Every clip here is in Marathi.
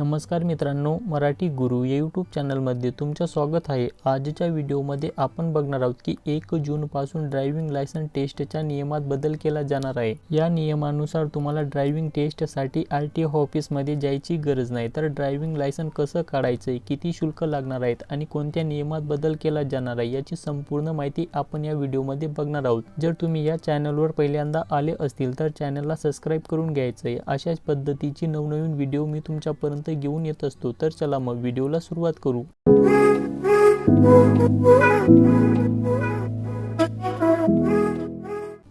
नमस्कार मित्रांनो मराठी गुरु या यूट्यूब चॅनलमध्ये तुमचं स्वागत आहे. आजच्या व्हिडिओमध्ये आपण बघणार आहोत की एक जूनपासून ड्रायव्हिंग लायसन टेस्टच्या नियमात बदल केला जाणार आहे. या नियमानुसार तुम्हाला ड्रायव्हिंग टेस्टसाठी आर टी ओ ऑफिसमध्ये जायची गरज नाही. तर ड्रायव्हिंग लायसन कसं काढायचं किती शुल्क लागणार आहेत आणि कोणत्या नियमात बदल केला जाणार आहे याची संपूर्ण माहिती आपण या व्हिडिओमध्ये बघणार आहोत. जर तुम्ही या चॅनलवर पहिल्यांदा आले असतील तर चॅनलला सबस्क्राईब करून घ्यायचं आहे अशाच पद्धतीची नवनवीन व्हिडिओ मी तुमच्यापर्यंत घेऊन येत असतो. तर चला मग व्हिडिओला सुरुवात करू.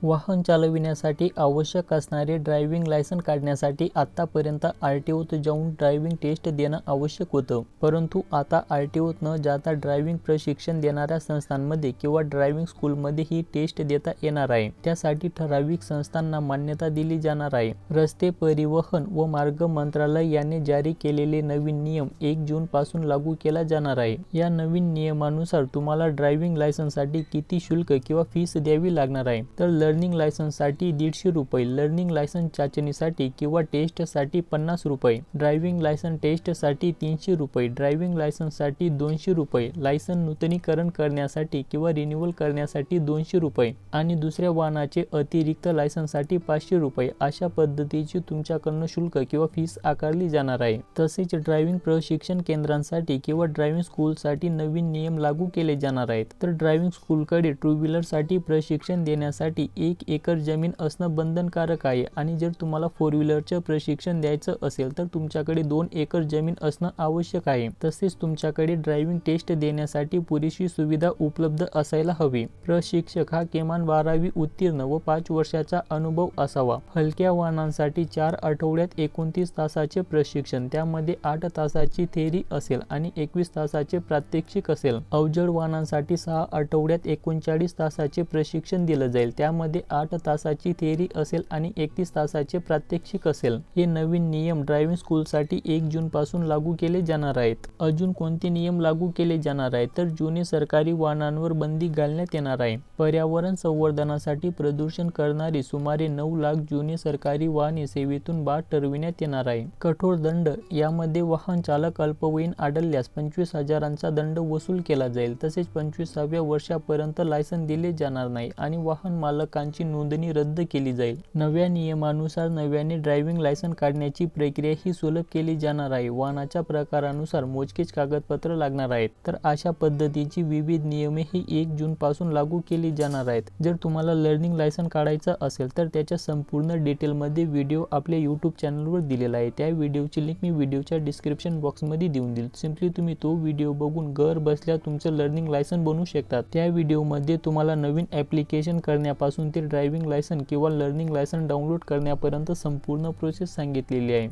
वाहन चालविण्यासाठी आवश्यक असणारे ड्रायव्हिंग लायसन काढण्यासाठी आतापर्यंत आर टी ओत जाऊन ड्रायव्हिंग टेस्ट देणं आवश्यक होतं. परंतु आता आर टी ओत न जाता ड्रायव्हिंग प्रशिक्षण देणाऱ्या संस्थांमध्ये किंवा ड्रायव्हिंग स्कूलमध्ये ही टेस्ट देता येणार आहे. त्यासाठी ठराविक संस्थांना मान्यता दिली जाणार आहे. रस्ते परिवहन व मार्ग मंत्रालय याने जारी केलेले नवीन नियम एक जून पासून लागू केला जाणार आहे. या नवीन नियमानुसार तुम्हाला ड्रायव्हिंग लायसनसाठी किती शुल्क किंवा फीस द्यावी लागणार आहे. तर लर्निंग लायसन्ससाठी दीडशे रुपये लर्निंग लायसन चाचणीसाठी किंवा टेस्टसाठी पन्नास रुपये ड्रायव्हिंग लायसन टेस्टसाठी तीनशे रुपये ड्रायव्हिंग लायसन्ससाठी दोनशे रुपये लायसन नूतनीकरण करण्यासाठी किंवा रिन्युअल करण्यासाठी दोनशे रुपये आणि दुसऱ्या वाहनाचे अतिरिक्त लायसन्ससाठी पाचशे रुपये अशा पद्धतीची तुमच्याकडनं शुल्क किंवा फीस आकारली जाणार आहे. तसेच ड्रायव्हिंग प्रशिक्षण केंद्रांसाठी किंवा ड्रायव्हिंग स्कूलसाठी नवीन नियम लागू केले जाणार आहेत. तर ड्रायव्हिंग स्कूलकडे टू व्हीलरसाठी प्रशिक्षण देण्यासाठी एक एकर जमीन असणं बंधनकारक आहे आणि जर तुम्हाला फोर व्हीलरचं प्रशिक्षण द्यायचं असेल तर तुमच्याकडे दोन एकर जमीन असणं आवश्यक आहे. तसेच तुमच्याकडे ड्रायव्हिंग टेस्ट देण्यासाठी पुरेशी सुविधा उपलब्ध असायला हवी. प्रशिक्षक हा किमान बारावी उत्तीर्ण व पाच वर्षाचा अनुभव असावा. हलक्या वाहनांसाठी चार आठवड्यात एकोणतीस तासाचे प्रशिक्षण त्यामध्ये आठ तासाची थेरी असेल आणि एकवीस तासाचे प्रात्यक्षिक असेल. अवजड वाहनांसाठी सहा आठवड्यात एकोणचाळीस तासाचे प्रशिक्षण दिलं जाईल त्यामध्ये आठ तासाची थेरी असेल आणि एकतीस तासाचे प्रात्यक्षिक असेल. हे नवीन नियम ड्रायव्हिंग स्कूलसाठी एक जून पासून लागू केले जाणार आहेत. अजून कोणते नियम लागू केले जाणार आहेत? तर जुने सरकारी वाहनांवर बंदी घालण्यात येणार आहे. पर्यावरण संवर्धनासाठी प्रदूषण करणारी सुमारे नऊ लाख जुने सरकारी वाहने सेवेतून बाद ठरविण्यात येणार आहे. कठोर दंड यामध्ये वाहन चालक अल्पवयीन आढळल्यास पंचवीस हजारांचा दंड वसूल केला जाईल. तसेच पंचवीसाव्या वर्षापर्यंत लायसन दिले जाणार नाही आणि वाहन मालकांची नोंदणी रद्द केली जाईल. नव्या नियमानुसार नव्याने ड्रायव्हिंग लायसन काढण्याची प्रक्रिया ही सुलभ केली जाणार आहे. वाहनाच्या प्रकारानुसार मोजकेच कागदपत्र लागणार आहेत. तर अशा पद्धतीची विविध नियमे ही एक जून पासून लागू केली जाणार आहेत. जर तुम्हाला लर्निंग लायसन काढायचं असेल तर त्याच्या संपूर्ण डिटेलमध्ये व्हिडिओ आपल्या यूट्यूब चॅनलवर दिलेला आहे. त्या व्हिडिओची लिंक मी व्हिडिओच्या डिस्क्रिप्शन बॉक्समध्ये देऊन देईल. सिम्पली तुम्ही तो व्हिडिओ बघून घर बसल्या तुमचं लर्निंग लायसन बनवू शकता त्या व्हिडिओमध्ये तुम्हाला नवीन ॲप्लिकेशन करण्यापासून कोणते ड्रायव्हिंग लायसन किंवा लर्निंग लायसन डाउनलोड करण्यापर्यंत संपूर्ण प्रोसेस सांगितलेली आहे.